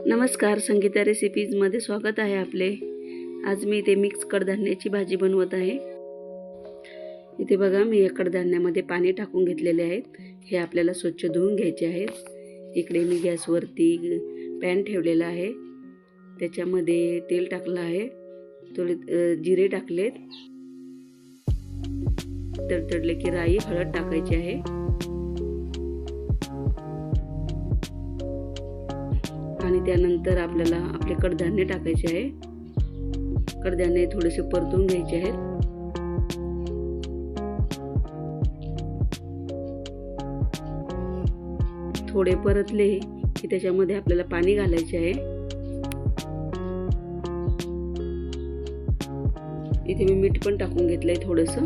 नमस्कार संगीता रेसिपीजमध्ये स्वागत आहे आपले. आज मी इथे मिक्स कडधान्याची भाजी बनवत आहे. इथे बघा मी या कडधान्यामध्ये पाणी टाकून घेतलेले आहेत. हे आपल्याला स्वच्छ धुवून घ्यायचे आहेत. इकडे मी गॅसवरती पॅन ठेवलेला आहे. त्याच्यामध्ये तेल टाकलं आहे. थोडे जिरे टाकलेत. तडतडले की राई हळद टाकायची आहे. आणि त्यानंतर आपल्याला आपले कडधान्य टाकायचे आहे. कडधान्य थोडेसे परतून घ्यायचे आहेत. थोडे परतले की त्याच्यामध्ये आपल्याला पाणी घालायचे आहे. इथे मी मीठ पण टाकून घेतलंय थोडस.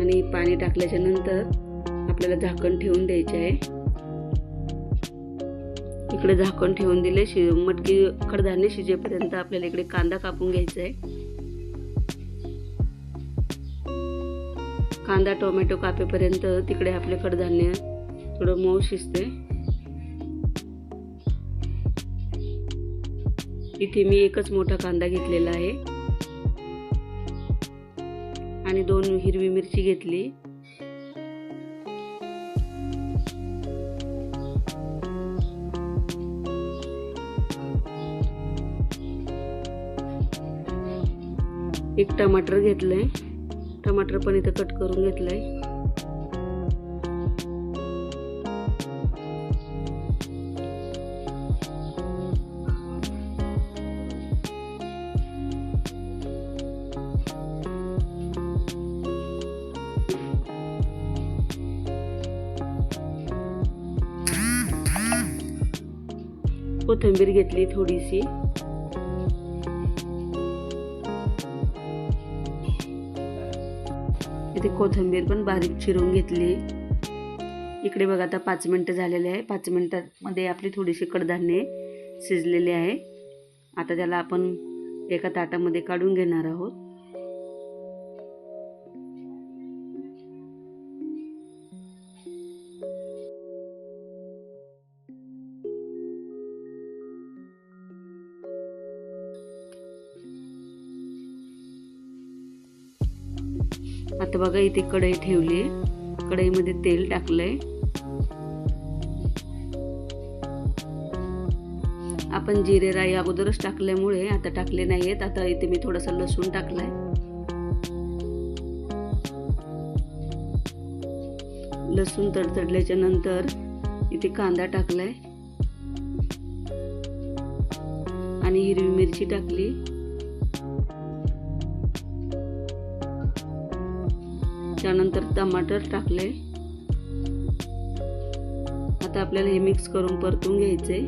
आणि पाणी टाकल्याच्या नंतर आपल्याला झाकण ठेवून द्यायचे आहे. इकडे झाकण ठेवून दिले शि मटकी कडधान्य शिजेपर्यंत आपल्याला इकडे कांदा कापून घ्यायचा आहे. कांदा टोमॅटो कापेपर्यंत तिकडे आपले कडधान्य थोडं मऊ शिजते. इथे मी एकच मोठा कांदा घेतलेला आहे. आणि दोन हिरवी मिरची घेतली. एक टमाटर घेतलंय. टमाटर पण इथं कट करून घेतलंय. कोथिंबीर घेतली थोडीशी. इथे कोथिंबीर पण बारीक चिरून घेतली. इकडे बघा आता पाच मिनटं झालेले आहे. पाच मिनटामध्ये आपली थोडीशी कडधान्ये शिजलेली आहे. आता त्याला आपण एका ताटामध्ये काढून घेणार आहोत. आता बघा इथे कढई ठेवली आहे. कढईमध्ये तेल टाकलंय. आपण जिरे राई अगोदरच टाकल्यामुळे आता टाकले नाहीयेत. आता इथे मी थोडासा लसूण टाकलाय. लसूण तडतडल्याच्या नंतर इथे कांदा टाकलाय. आणि हिरवी मिरची टाकली. त्यानंतर टमाटर टाकले. आता आपल्याला हे मिक्स करून परतून घ्यायचे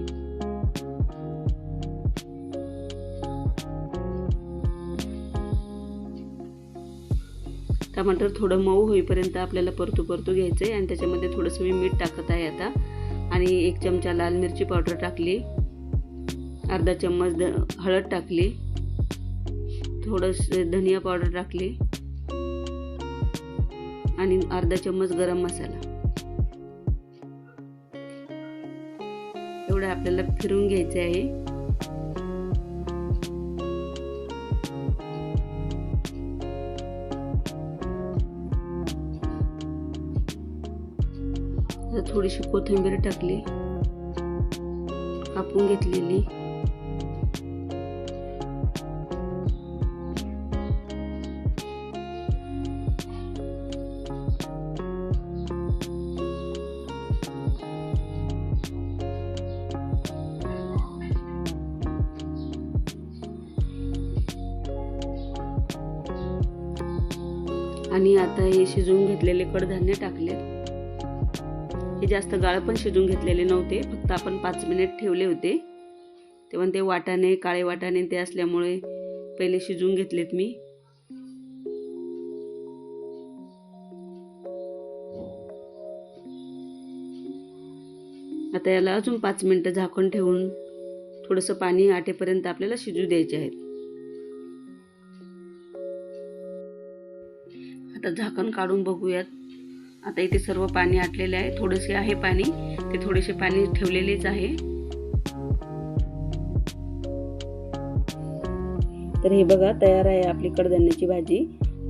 टमाटर थोडं मऊ होईपर्यंत आपल्याला परतू परतू घ्यायचं आहे आणि त्याच्यामध्ये थोडंसं मी मीठ टाकत आहे आता. आणि एक चमचा लाल मिरची पावडर टाकली. अर्धा चम्मच द हळद टाकली. थोडंसं धनिया पावडर टाकली. आणि अर्धा चम्मच गरम मसाला. एवढं आपल्याला फिरून घ्यायचे आहे. थोडीशी कोथिंबीर टाकली. कापून घेतलेली. आणि आता हे शिजवून घेतलेले कडधान्य टाकले. हे जास्त गाळ पण शिजून घेतलेले नव्हते फक्त आपण पाच मिनिट ठेवले होते. तेव्हा ते वाटाणे काळे वाटाणे ते असल्यामुळे पहिले शिजवून घेतलेत मी. आता याला अजून पाच मिनटं झाकण ठेवून थोडंसं पाणी आटेपर्यंत आपल्याला शिजू द्यायचे आहेत. आता झाकण काढून बघूयात. आता इथे सर्व पाणी आटलेले आहे. थोडेसे आहे पाणी. ते थोडेसे पाणी ठेवलेलेच आहे. तर हे बघा तयार आहे आपली कडधान्याची भाजी.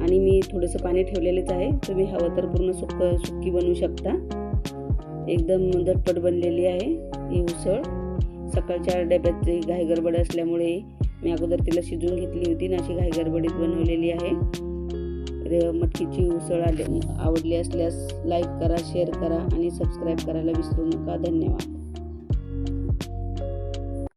आणि मी थोडंसं पाणी ठेवलेलेच आहे. तुम्ही हवं तर पूर्ण सुक सुक्की बनवू शकता. एकदम झटपट बनलेली आहे ही उसळ. सकाळच्या डब्यात जी घाई गडबड असल्यामुळे मी अगोदर तिला शिजवून घेतली होती आणि अशी घाई गडबडीत बनवलेली आहे. तर मटकीची उसळ आली आवडली असल्यास लाईक करा शेअर करा आणि सबस्क्राईब करायला विसरू नका. धन्यवाद.